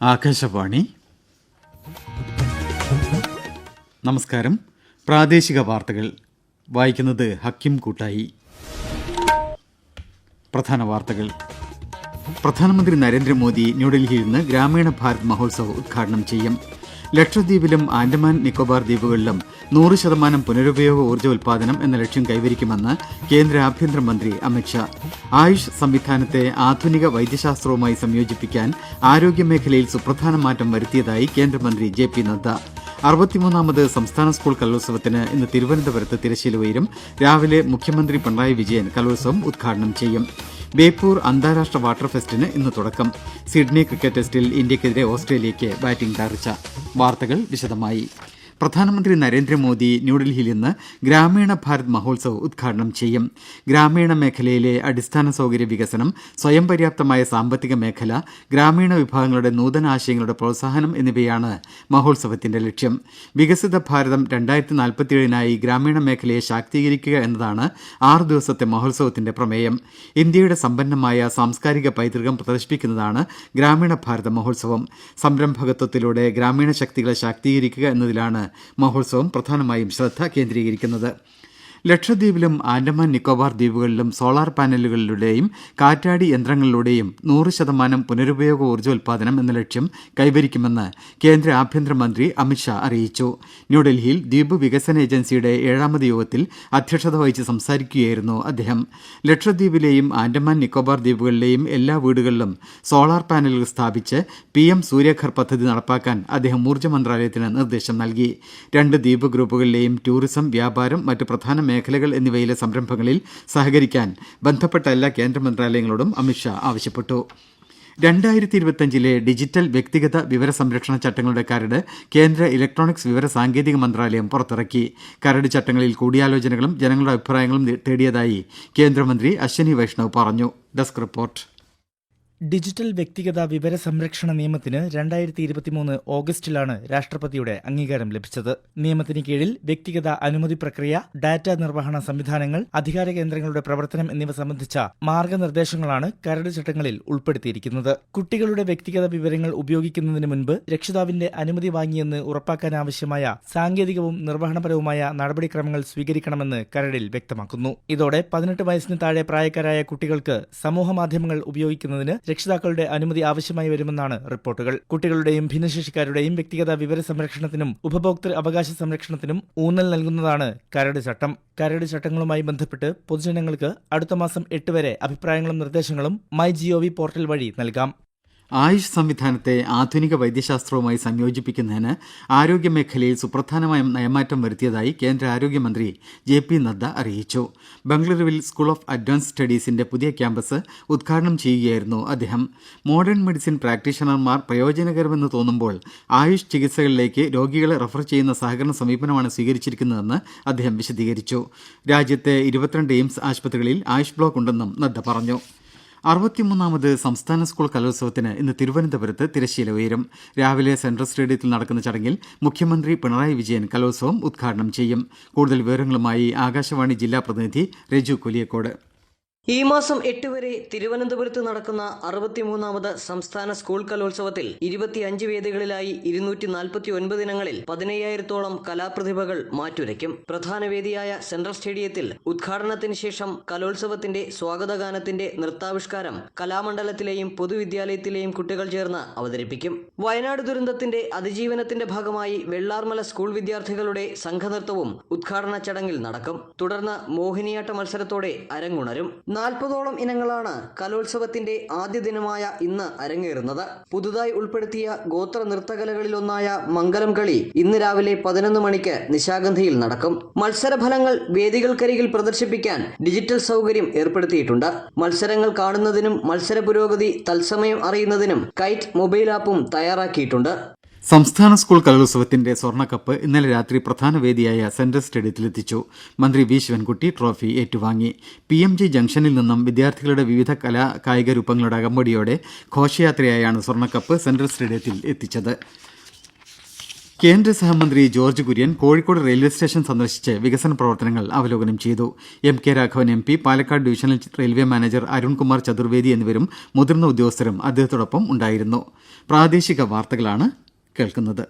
ആകാശവാണി. നമസ്കാരം. പ്രാദേശിക വാർത്തകൾ. വായിക്കുന്നത് ഹക്കിം കൂട്ടായി. പ്രധാന വാർത്തകൾ. പ്രധാനമന്ത്രി നരേന്ദ്രമോദി ന്യൂഡൽഹിയിൽ നിന്ന് ഗ്രാമീണ ഭാരത് മഹോത്സവ് ഉദ്ഘാടനം ചെയ്യും. ലക്ഷദ്വീപിലും ആൻഡമാൻ നിക്കോബാർ ദ്വീപുകളിലും നൂറ് ശതമാനം പുനരുപയോഗ ഊർജ ഉൽപാദനം എന്ന ലക്ഷ്യം കൈവരിക്കുമെന്ന് കേന്ദ്ര ആഭ്യന്തരമന്ത്രി അമിത്ഷാ ആയുഷ് സംവിധാനത്തെ ആധുനിക വൈദ്യശാസ്ത്രവുമായി സംയോജിപ്പിക്കാൻ ആരോഗ്യമേഖലയിൽ സുപ്രധാന മാറ്റം വരുത്തിയതായി കേന്ദ്രമന്ത്രി ജെ പി നദ്ദ. അറുപത്തിമൂന്നാമത് സംസ്ഥാന സ്കൂൾ കലോത്സവത്തിന് ഇന്ന് തിരുവനന്തപുരത്ത് തിരശ്ശീല ഉയരും. രാവിലെ മുഖ്യമന്ത്രി പിണറായി വിജയൻ കലോത്സവം ഉദ്ഘാടനം ചെയ്യും. ബേപ്പൂർ അന്താരാഷ്ട്ര വാട്ടർ ഫെസ്റ്റിന് ഇന്ന് തുടക്കം. സിഡ്നി ക്രിക്കറ്റ് ടെസ്റ്റിൽ ഇന്ത്യക്കെതിരെ ഓസ്ട്രേലിയയ്ക്ക് ബാറ്റിംഗ് തകർച്ച വാർത്തകൾ വിശദമായി. പ്രധാനമന്ത്രി നരേന്ദ്രമോദി ന്യൂഡൽഹിയിൽ ഇന്ന് ഗ്രാമീണ ഭാരത് മഹോത്സവ് ഉദ്ഘാടനം ചെയ്യും. ഗ്രാമീണ മേഖലയിലെ അടിസ്ഥാന സൌകര്യ വികസനം സ്വയം പര്യാപ്തമായ സാമ്പത്തിക മേഖല ഗ്രാമീണ വിഭാഗങ്ങളുടെ നൂതന ആശയങ്ങളുടെ പ്രോത്സാഹനം എന്നിവയാണ് മഹോത്സവത്തിന്റെ ലക്ഷ്യം. വികസിത ഭാരതം രണ്ടായിരത്തി നാൽപ്പത്തിയേഴിനായി ഗ്രാമീണ മേഖലയെ ശാക്തീകരിക്കുക എന്നതാണ് ആറു ദിവസത്തെ മഹോത്സവത്തിന്റെ പ്രമേയം. ഇന്ത്യയുടെ സമ്പന്നമായ സാംസ്കാരിക പൈതൃകം പ്രദർശിപ്പിക്കുന്നതാണ് ഗ്രാമീണ ഭാരത മഹോത്സവം. സംരംഭകത്വത്തിലൂടെ ഗ്രാമീണ ശക്തികളെ ശാക്തീകരിക്കുക എന്നതിലാണ് മഹോത്സവം പ്രധാനമായും ശ്രദ്ധ കേന്ദ്രീകരിക്കുന്നത്. ലക്ഷദ്വീപിലും ആൻഡമാൻ നിക്കോബാർ ദ്വീപുകളിലും സോളാർ പാനലുകളിലൂടെയും കാറ്റാടി യന്ത്രങ്ങളിലൂടെയും നൂറ് ശതമാനം പുനരുപയോഗ ഊർജോൽപാദനം എന്ന ലക്ഷ്യം കൈവരിക്കുമെന്ന് കേന്ദ്ര ആഭ്യന്തരമന്ത്രി അമിത്ഷാ അറിയിച്ചു. ന്യൂഡൽഹിയിൽ ദ്വീപ് വികസന ഏജൻസിയുടെ ഏഴാമത് യോഗത്തിൽ അധ്യക്ഷത വഹിച്ച് സംസാരിക്കുകയായിരുന്നു അദ്ദേഹം. ലക്ഷദ്വീപിലെയും ആൻഡമാൻ നിക്കോബാർ ദ്വീപുകളിലെയും എല്ലാ വീടുകളിലും സോളാർ പാനലുകൾ സ്ഥാപിച്ച് പി എം സൂര്യഘർ പദ്ധതി നടപ്പാക്കാൻ അദ്ദേഹം ഊർജ മന്ത്രാലയത്തിന് നിർദ്ദേശം നൽകി. രണ്ട് ദ്വീപ് ഗ്രൂപ്പുകളിലെയും ടൂറിസം വ്യാപാരം മറ്റ് പ്രധാന മേഖലകൾ എന്നിവയിലെ സംരംഭങ്ങളിൽ സഹകരിക്കാൻ ബന്ധപ്പെട്ട എല്ലാ കേന്ദ്ര മന്ത്രാലയങ്ങളോടും അമിത്ഷാ ആവശ്യപ്പെട്ടു. രണ്ടായിരത്തി ഇരുപത്തിയഞ്ചിലെ ഡിജിറ്റൽ വ്യക്തിഗത വിവര സംരക്ഷണ ചട്ടങ്ങളുടെ കരട് കേന്ദ്ര ഇലക്ട്രോണിക്സ് വിവര സാങ്കേതിക മന്ത്രാലയം പുറത്തിറക്കി. കരട് ചട്ടങ്ങളിൽ കൂടിയാലോചനകളും ജനങ്ങളുടെ അഭിപ്രായങ്ങളും തേടിയതായി കേന്ദ്രമന്ത്രി അശ്വനി വൈഷ്ണവ് പറഞ്ഞു. Desk report. ഡിജിറ്റൽ വ്യക്തിഗത വിവര സംരക്ഷണ നിയമത്തിന് രണ്ടായിരത്തി ഇരുപത്തിമൂന്ന് ഓഗസ്റ്റിലാണ് രാഷ്ട്രപതിയുടെ അംഗീകാരം ലഭിച്ചത്. നിയമത്തിന് കീഴിൽ വ്യക്തിഗത അനുമതി പ്രക്രിയ ഡാറ്റ നിർവഹണ സംവിധാനങ്ങൾ അധികാര കേന്ദ്രങ്ങളുടെ പ്രവർത്തനം എന്നിവ സംബന്ധിച്ച മാർഗനിർദ്ദേശങ്ങളാണ് കരട് ചട്ടങ്ങളിൽ ഉൾപ്പെടുത്തിയിരിക്കുന്നത്. കുട്ടികളുടെ വ്യക്തിഗത വിവരങ്ങൾ ഉപയോഗിക്കുന്നതിന് മുൻപ് രക്ഷിതാവിന്റെ അനുമതി വാങ്ങിയെന്ന് ഉറപ്പാക്കാനാവശ്യമായ സാങ്കേതികവും നിർവഹണപരവുമായ നടപടിക്രമങ്ങൾ സ്വീകരിക്കണമെന്ന് കരടിൽ വ്യക്തമാക്കുന്നു. ഇതോടെ പതിനെട്ട് വയസ്സിന് താഴെ പ്രായക്കാരായ കുട്ടികൾക്ക് സമൂഹ മാധ്യമങ്ങൾ ഉപയോഗിക്കുന്നതിന് രക്ഷിതാക്കളുടെ അനുമതി ആവശ്യമായി വരുമെന്നാണ് റിപ്പോർട്ടുകൾ. കുട്ടികളുടെയും ഭിന്നശേഷിക്കാരുടെയും വ്യക്തിഗത വിവര സംരക്ഷണത്തിനും ഉപഭോക്തൃ അവകാശ സംരക്ഷണത്തിനും ഊന്നൽ നൽകുന്നതാണ് കരട് ചട്ടം. കരട് ചട്ടങ്ങളുമായി ബന്ധപ്പെട്ട് പൊതുജനങ്ങൾക്ക് അടുത്ത മാസം എട്ട് വരെ അഭിപ്രായങ്ങളും നിർദ്ദേശങ്ങളും മൈ ജിഒവി പോർട്ടൽ വഴി നൽകാം. ആയുഷ് സംവിധാനത്തെ ആധുനിക വൈദ്യശാസ്ത്രവുമായി സംയോജിപ്പിക്കുന്നതിന് ആരോഗ്യമേഖലയിൽ സുപ്രധാനമായ നയമാറ്റം വരുത്തിയതായി കേന്ദ്ര ആരോഗ്യമന്ത്രി ജെ പി നദ്ദ അറിയിച്ചു. ബംഗളൂരുവിൽ സ്കൂൾ ഓഫ് അഡ്വാൻസ് സ്റ്റഡീസിന്റെ പുതിയ ക്യാമ്പസ് ഉദ്ഘാടനം ചെയ്യുകയായിരുന്നു അദ്ദേഹം. മോഡേൺ മെഡിസിൻ പ്രാക്ടീഷണർമാർ പ്രയോജനകരമെന്ന് തോന്നുമ്പോൾ ആയുഷ് ചികിത്സകളിലേക്ക് രോഗികളെ റഫർ ചെയ്യുന്ന സഹകരണ സമീപനമാണ് സ്വീകരിച്ചിരിക്കുന്നതെന്ന് അദ്ദേഹം വിശദീകരിച്ചു. രാജ്യത്തെ ഇരുപത്തിരണ്ട് എയിംസ് ആശുപത്രികളിൽ ആയുഷ് ബ്ലോക്ക് ഉണ്ടെന്നും നദ്ദ പറഞ്ഞു. അറുപത്തിമൂന്നാമത് സംസ്ഥാന സ്കൂൾ കലോത്സവത്തിന് ഇന്ന് തിരുവനന്തപുരത്ത് തിരശ്ശീല ഉയരും. രാവിലെ സെൻട്രൽ സ്റ്റേഡിയത്തിൽ നടക്കുന്ന ചടങ്ങിൽ മുഖ്യമന്ത്രി പിണറായി വിജയൻ കലോത്സവം ഉദ്ഘാടനം ചെയ്യും. കൂടുതൽ വിവരങ്ങളുമായി ആകാശവാണി ജില്ലാ പ്രതിനിധി രജു കൊലിയക്കോട്. ഈ മാസം എട്ട് വരെ തിരുവനന്തപുരത്ത് നടക്കുന്ന അറുപത്തിമൂന്നാമത് സംസ്ഥാന സ്കൂൾ കലോത്സവത്തിൽ ഇരുപത്തിയഞ്ച് വേദികളിലായി ഇരുന്നൂറ്റി നാൽപ്പത്തി ഒൻപത് ഇനങ്ങളിൽ പതിനയ്യായിരത്തോളം കലാപ്രതിഭകൾ മാറ്റുരയ്ക്കും. പ്രധാന വേദിയായ സെൻട്രൽ സ്റ്റേഡിയത്തിൽ ഉദ്ഘാടനത്തിന് ശേഷം കലോത്സവത്തിന്റെ സ്വാഗതഗാനത്തിന്റെ നൃത്താവിഷ്കാരം കലാമണ്ഡലത്തിലെയും പൊതുവിദ്യാലയത്തിലെയും കുട്ടികൾ ചേർന്ന് അവതരിപ്പിക്കും. വയനാട് ദുരന്തത്തിന്റെ അതിജീവനത്തിന്റെ ഭാഗമായി വെള്ളാർമല സ്കൂൾ വിദ്യാർത്ഥികളുടെ സംഘനൃത്തവും ഉദ്ഘാടന ചടങ്ങിൽ നടക്കും. തുടർന്ന് മോഹിനിയാട്ട മത്സരത്തോടെ അരങ്ങുണരും. നാൽപ്പതോളം ഇനങ്ങളാണ് കലോത്സവത്തിന്റെ ആദ്യ ദിനമായ ഇന്ന് അരങ്ങേറുന്നത്. പുതുതായി ഉൾപ്പെടുത്തിയ ഗോത്ര നൃത്തകലകളിലൊന്നായ മംഗലം കളി ഇന്ന് രാവിലെ പതിനൊന്ന് മണിക്ക് നിശാഗന്ധിയിൽ നടക്കും. മത്സരഫലങ്ങൾ വേദികൾക്കരികിൽ പ്രദർശിപ്പിക്കാൻ ഡിജിറ്റൽ സൗകര്യം ഏർപ്പെടുത്തിയിട്ടുണ്ട്. മത്സരങ്ങൾ കാണുന്നതിനും മത്സര പുരോഗതി തത്സമയം അറിയുന്നതിനും കൈറ്റ് മൊബൈൽ ആപ്പും തയ്യാറാക്കിയിട്ടുണ്ട്. സംസ്ഥാന സ്കൂൾ കലോത്സവത്തിന്റെ സ്വർണക്കപ്പ് ഇന്നലെ രാത്രി പ്രധാന വേദിയായ സെൻട്രൽ സ്റ്റേഡിയത്തിലെത്തിച്ചു. മന്ത്രി വി. ശിവൻകുട്ടി ട്രോഫി ഏറ്റുവാങ്ങി. പി. എം. ജി ജംഗ്ഷനിൽ നിന്നും വിദ്യാർത്ഥികളുടെ വിവിധ കലാ കായിക രൂപങ്ങളുടെ അകമ്പടിയോടെ ഘോഷയാത്രയായാണ് സ്വർണക്കപ്പ് സെൻട്രൽ സ്റ്റേഡിയത്തിൽ എത്തിച്ചത്. കേന്ദ്ര സഹമന്ത്രി George Kurian Kozhikode railway station സന്ദർശിച്ച് വികസന പ്രവർത്തനങ്ങൾ അവലോകനം ചെയ്തു. M. K. Raghavan M P Palakkad divisional railway manager Arunkumar Chaturvedi എന്നിവരും മുതിർന്ന ഉദ്യോഗസ്ഥരും അദ്ദേഹത്തോടൊപ്പം ഉണ്ടായിരുന്നു. പ്രാദേശിക വാർത്തകളാണ് കേൾക്കുന്നത്.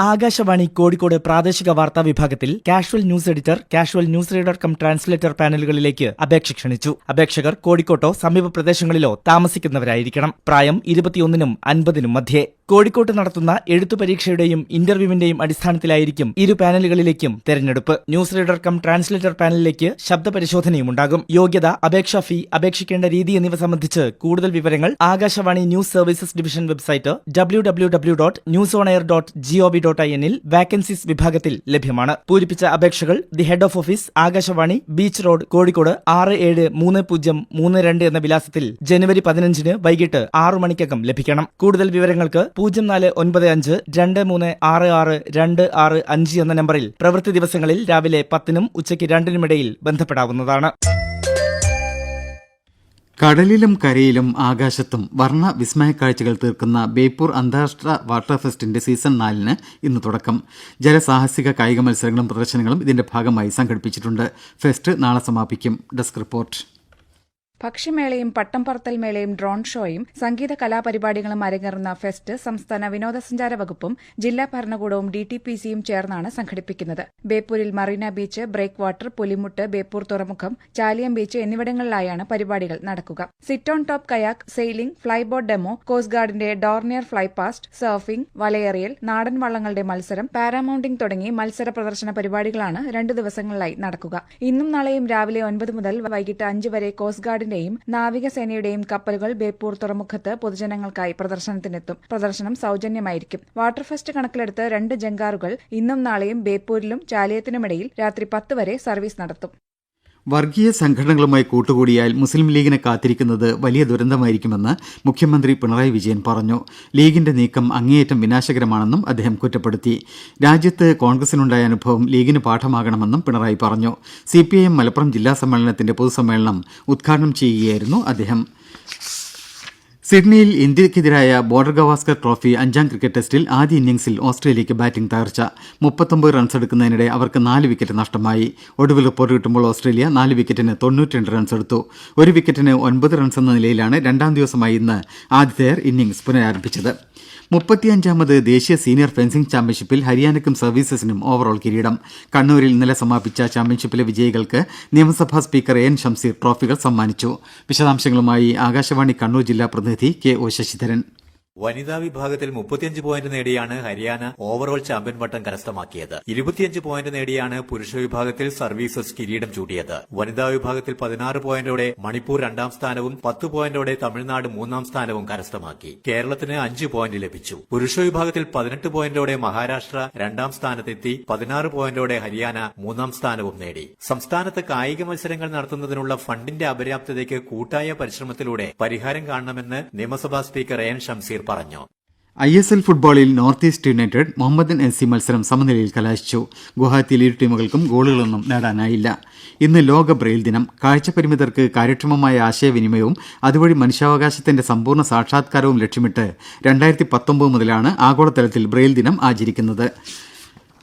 ആകാശവാണി കോഴിക്കോട് പ്രാദേശിക വാർത്താ വിഭാഗത്തിൽ casual news editor casual news reader cum translator പാനലുകളിലേക്ക് അപേക്ഷ ക്ഷണിച്ചു. അപേക്ഷകർ കോഴിക്കോട്ടോ സമീപ പ്രദേശങ്ങളിലോ താമസിക്കുന്നവരായിരിക്കണം. പ്രായം ഇരുപത്തിയൊന്നിനും അൻപതിനും മധ്യേ. കോഴിക്കോട്ട് നടത്തുന്ന എഴുത്തു പരീക്ഷയുടെയും ഇന്റർവ്യൂവിന്റെയും അടിസ്ഥാനത്തിലായിരിക്കും ഇരു പാനലുകളിലേക്കും തെരഞ്ഞെടുപ്പ്. ന്യൂസ് റീഡർ കം ട്രാൻസ്ലേറ്റർ പാനലിലേക്ക് ശബ്ദ പരിശോധനയും ഉണ്ടാകും. യോഗ്യത അപേക്ഷാ ഫീ അപേക്ഷിക്കേണ്ട രീതി എന്നിവ സംബന്ധിച്ച് കൂടുതൽ വിവരങ്ങൾ Akashvani news services division website W W W dot news on air dot GOV dot I എന്നിൽ വാക്കൻസീസ് വിഭാഗത്തിൽ ലഭ്യമാണ്. പൂരിപ്പിച്ച അപേക്ഷകൾ the head of office Akashvani beach road Kozhikode ആറ് ഏഴ് മൂന്ന് പൂജ്യം മൂന്ന് രണ്ട് എന്ന വിലാസത്തിൽ ജനുവരി പതിനഞ്ചിന് വൈകിട്ട് ആറു മണിക്കകം ലഭിക്കണം. കൂടുതൽ വിവരങ്ങൾക്ക് പൂജ്യം നാല് ഒൻപത് അഞ്ച് രണ്ട് മൂന്ന് ആറ് ആറ് രണ്ട് ആറ് അഞ്ച് എന്ന നമ്പറിൽ പ്രവൃത്തി ദിവസങ്ങളിൽ രാവിലെ പത്തിനും ഉച്ചയ്ക്ക് രണ്ടിനുമിടയിൽ ബന്ധപ്പെടാവുന്നതാണ്. കടലിലും കരയിലും ആകാശത്തും വർണ വിസ്മയ കാഴ്ചകൾ തീർക്കുന്ന ബേപ്പൂർ അന്താരാഷ്ട്ര വാട്ടർ ഫെസ്റ്റിന്റെ സീസൺ നാലിന് ഇന്ന് തുടക്കം. ജലസാഹസിക കായിക മത്സരങ്ങളും പ്രദർശനങ്ങളും ഇതിന്റെ ഭാഗമായി സംഘടിപ്പിച്ചിട്ടുണ്ട്. ഫെസ്റ്റ് നാളെ സമാപിക്കും. Desk report. ഭക്ഷ്യമേളയും പട്ടം പറത്തൽ മേളയും ഡ്രോൺ ഷോയും സംഗീത കലാപരിപാടികളും അരങ്ങേറുന്ന ഫെസ്റ്റ് സംസ്ഥാന വിനോദസഞ്ചാര വകുപ്പും ജില്ലാ ഭരണകൂടവും ഡി ടി പി സിയും ചേർന്നാണ് സംഘടിപ്പിക്കുന്നത്. ബേപ്പൂരിൽ മറീന ബീച്ച് ബ്രേക്ക് വാട്ടർ പുലിമുട്ട് ബേപ്പൂർ തുറമുഖം ചാലിയം ബീച്ച് എന്നിവിടങ്ങളിലായാണ് പരിപാടികൾ നടക്കുക. Sit on top kayak sailing flyboat demo coast ഗാർഡിന്റെ Dornier flypast surfing വലയെറിയൽ നാടൻ വള്ളങ്ങളുടെ മത്സരം പാരാമൌണ്ടിംഗ് തുടങ്ങി മത്സര പ്രദർശന പരിപാടികളാണ് രണ്ടു ദിവസങ്ങളിലായി നടക്കുക. ഇന്നും നാളെയും രാവിലെ ഒൻപത് മുതൽ വൈകിട്ട് അഞ്ച് വരെ കോസ്റ്റ് ഗാർഡിന്റെയും നാവികസേനയുടെയും കപ്പലുകൾ ബേപ്പൂർ തുറമുഖത്ത് പൊതുജനങ്ങൾക്കായി പ്രദർശനത്തിനെത്തും. പ്രദർശനം സൌജന്യമായിരിക്കും. വാട്ടർ ഫെസ്റ്റ് കണക്കിലെടുത്ത് രണ്ട് ജങ്കാറുകൾ ഇന്നും നാളെയും ബേപ്പൂരിലും ചാലിയത്തിനുമിടയിൽ രാത്രി പത്ത് വരെ സർവീസ് നടത്തും. വർഗീയ സംഘടനകളുമായി കൂട്ടുകൂടിയാൽ മുസ്ലിം ലീഗിനെ കാത്തിരിക്കുന്നത് വലിയ ദുരന്തമായിരിക്കുമെന്ന് മുഖ്യമന്ത്രി പിണറായി വിജയൻ പറഞ്ഞു. ലീഗിന്റെ നീക്കം അങ്ങേയറ്റം വിനാശകരമാണെന്നും അദ്ദേഹം കുറ്റപ്പെടുത്തി. രാജ്യത്ത് കോൺഗ്രസിനുണ്ടായ അനുഭവം ലീഗിന് പാഠമാകണമെന്നും പിണറായി പറഞ്ഞു. സിപിഐഎം മലപ്പുറം ജില്ലാ സമ്മേളനത്തിന്റെ പൊതുസമ്മേളനം ഉദ്ഘാടനം ചെയ്യുകയായിരുന്നു അദ്ദേഹം. സിഡ്നിയിൽ ഇന്ത്യക്കെതിരായ ബോർഡർ ഗവാസ്കർ ട്രോഫി അഞ്ചാം ക്രിക്കറ്റ് ടെസ്റ്റിൽ ആദ്യ ഇന്നിംഗ്സിൽ ഓസ്ട്രേലിയക്ക് ബാറ്റിംഗ് തകർച്ച. മുപ്പത്തൊമ്പത് റൺസ് എടുക്കുന്നതിനിടെ അവർക്ക് നാല് വിക്കറ്റ് നഷ്ടമായി. ഒടുവിൽ റിപ്പോർട്ട് കിട്ടുമ്പോൾ ഓസ്ട്രേലിയ നാല് വിക്കറ്റിന് തൊണ്ണൂറ്റിരണ്ട് റൺസ് എടുത്തു. ഒരു വിക്കറ്റിന് ഒൻപത് റൺസ് എന്ന നിലയിലാണ് രണ്ടാം ദിവസമായി ഇന്ന് ആതിഥേയർ ഇന്നിംഗ്സ് പുനരാരംഭിച്ചത്. മുപ്പത്തിയഞ്ചാമത് ദേശീയ സീനിയർ ഫെൻസിംഗ് ചാമ്പ്യൻഷിപ്പിൽ ഹരിയാനയ്ക്കും സർവീസസിനും ഓവറോൾ കിരീടം. കണ്ണൂരിൽ ഇന്നലെ സമാപിച്ച ചാമ്പ്യൻഷിപ്പിലെ വിജയികൾക്ക് നിയമസഭാ സ്പീക്കർ എൻ ഷംസീർ ട്രോഫികൾ സമ്മാനിച്ചു. വിശദാംശങ്ങളുമായി ആകാശവാണി കണ്ണൂർ ജില്ലാ പ്രതിനിധി കെ ഒ ശശിധരൻ. വനിതാ വിഭാഗത്തിൽ മുപ്പത്തിയഞ്ച് പോയിന്റ് നേടിയാണ് ഹരിയാന ഓവറോൾ ചാമ്പ്യൻ പട്ടം കരസ്ഥമാക്കിയത്. ഇരുപത്തിയഞ്ച് പോയിന്റ് നേടിയാണ് പുരുഷ വിഭാഗത്തിൽ സർവീസസ് കിരീടം ചൂടിയത്. വനിതാ വിഭാഗത്തിൽ പതിനാറ് പോയിന്റോടെ മണിപ്പൂർ രണ്ടാം സ്ഥാനവും പത്ത് പോയിന്റോടെ തമിഴ്നാട് മൂന്നാം സ്ഥാനവും കരസ്ഥമാക്കി. കേരളത്തിന് അഞ്ച് പോയിന്റ് ലഭിച്ചു. പുരുഷ വിഭാഗത്തിൽ പതിനെട്ട് പോയിന്റോടെ മഹാരാഷ്ട്ര രണ്ടാം സ്ഥാനത്തെത്തി പതിനാറ് പോയിന്റോടെ ഹരിയാന മൂന്നാം സ്ഥാനവും നേടി. സംസ്ഥാനത്ത് കായിക മത്സരങ്ങൾ നടത്തുന്നതിനുള്ള ഫണ്ടിന്റെ അപര്യാപ്തതയ്ക്ക് കൂട്ടായ പരിശ്രമത്തിലൂടെ പരിഹാരം കാണണമെന്ന് നിയമസഭാ സ്പീക്കർ എൻ ഷംസീർ പറഞ്ഞു. ഐ എസ് എൽ ഫുട്ബോളിൽ North East United Mohammedan F C മത്സരം സമനിലയിൽ കലാശിച്ചു. ഗുവാഹത്തിയിൽ ഇരു ടീമുകൾക്കും ഗോളുകളൊന്നും നേടാനായില്ല. ഇന്ന് ലോക ബ്രെയിൽ ദിനം. കാഴ്ചപരിമിതർക്ക് കാര്യക്ഷമമായ ആശയവിനിമയവും അതുവഴി മനുഷ്യാവകാശത്തിന്റെ സമ്പൂർണ സാക്ഷാത്കാരവും ലക്ഷ്യമിട്ട് രണ്ടായിരത്തി പത്തൊമ്പത് മുതലാണ് ആഗോളതലത്തിൽ ബ്രെയിൽ ദിനം ആചരിക്കുന്നത്.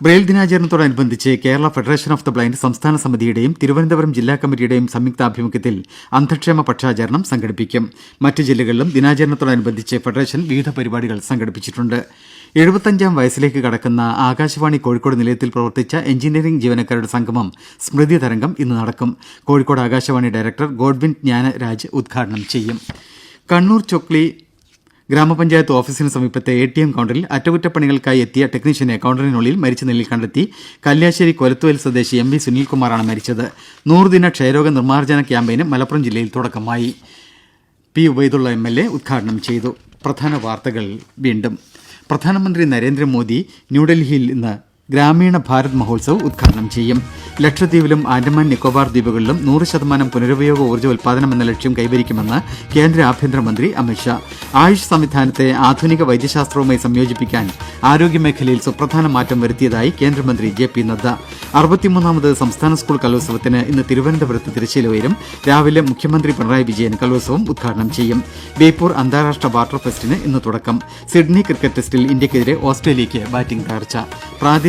Braille ദിനാചരണത്തോടനുബന്ധിച്ച് Kerala federation of the blind സംസ്ഥാന സമിതിയുടെയും തിരുവനന്തപുരം ജില്ലാ കമ്മിറ്റിയുടെയും സംയുക്താഭിമുഖ്യത്തിൽ അന്ധക്ഷേമ പക്ഷാചരണം സംഘടിപ്പിക്കും. മറ്റ് ജില്ലകളിലും ദിനാചരണത്തോടനുബന്ധിച്ച് ഫെഡറേഷൻ വിവിധ പരിപാടികൾ സംഘടിപ്പിച്ചിട്ടുണ്ട്. എഴുപത്തഞ്ചാം വയസ്സിലേക്ക് കടക്കുന്ന ആകാശവാണി കോഴിക്കോട് നിലയത്തിൽ പ്രവർത്തിച്ച എഞ്ചിനീയറിംഗ് ജീവനക്കാരുടെ സംഗമം സ്മൃതി തരംഗം ഇന്ന് നടക്കും. കോഴിക്കോട് ആകാശവാണി ഡയറക്ടർ ഗോഡ്വിൻ ജ്ഞാനരാജ് ഉദ്ഘാടനം ചെയ്യും. കണ്ണൂർ ചൊക്ലി ഗ്രാമപഞ്ചായത്ത് ഓഫീസിന് സമീപത്തെ എ ടി എം കൌണ്ടറിൽ അറ്റകുറ്റപ്പണികൾക്കായി എത്തിയ ടെക്നീഷ്യനെ കൌണ്ടറിനുള്ളിൽ മരിച്ച നിലയിൽ കണ്ടെത്തി കല്യാശ്ശേരി കൊലത്തുവൽ സ്വദേശി എം വി സുനിൽകുമാറാണ് മരിച്ചത്. നൂറുദിന ക്ഷയരോഗ നിർമ്മാർജന ക്യാമ്പയിന് മലപ്പുറം ജില്ലയിൽ തുടക്കമായി. P Ubaidulla M L A ഉദ്ഘാടനം ചെയ്തു. പ്രധാന വാർത്തകൾ വീണ്ടും. പ്രധാനമന്ത്രി നരേന്ദ്രമോദി ന്യൂഡൽഹിയിൽ ഇന്ന് ഗ്രാമീണ ഭാരത് മഹോത്സവ് ഉദ്ഘാടനം ചെയ്യും. ലക്ഷദ്വീപിലും ആൻഡമാൻ നിക്കോബാർ ദ്വീപുകളിലും നൂറ് ശതമാനം പുനരുപയോഗ ഊർജ ഉൽപാദനം എന്ന ലക്ഷ്യം കൈവരിക്കുമെന്ന് കേന്ദ്ര ആഭ്യന്തരമന്ത്രി അമിത്ഷാ ആയുഷ് സംവിധാനത്തെ ആധുനിക വൈദ്യശാസ്ത്രവുമായി സംയോജിപ്പിക്കാൻ ആരോഗ്യമേഖലയിൽ സുപ്രധാന മാറ്റം വരുത്തിയതായി കേന്ദ്രമന്ത്രി ജെ പി നദ്ദ. അറുപത്തിമൂന്നാമത് സംസ്ഥാന സ്കൂൾ കലോത്സവത്തിന് ഇന്ന് തിരുവനന്തപുരത്ത് തിരശ്ശീല ഉയരും. രാവിലെ മുഖ്യമന്ത്രി പിണറായി വിജയൻ കലോത്സവം ഉദ്ഘാടനം ചെയ്യും. ബേപ്പൂർ അന്താരാഷ്ട്ര വാട്ടർ ഫെസ്റ്റിന് ഇന്ന് തുടക്കം. സിഡ്നി ക്രിക്കറ്റ് ടെസ്റ്റിൽ ഇന്ത്യക്കെതിരെ ഓസ്ട്രേലിയയ്ക്ക് ബാറ്റിംഗ് തകർച്ച.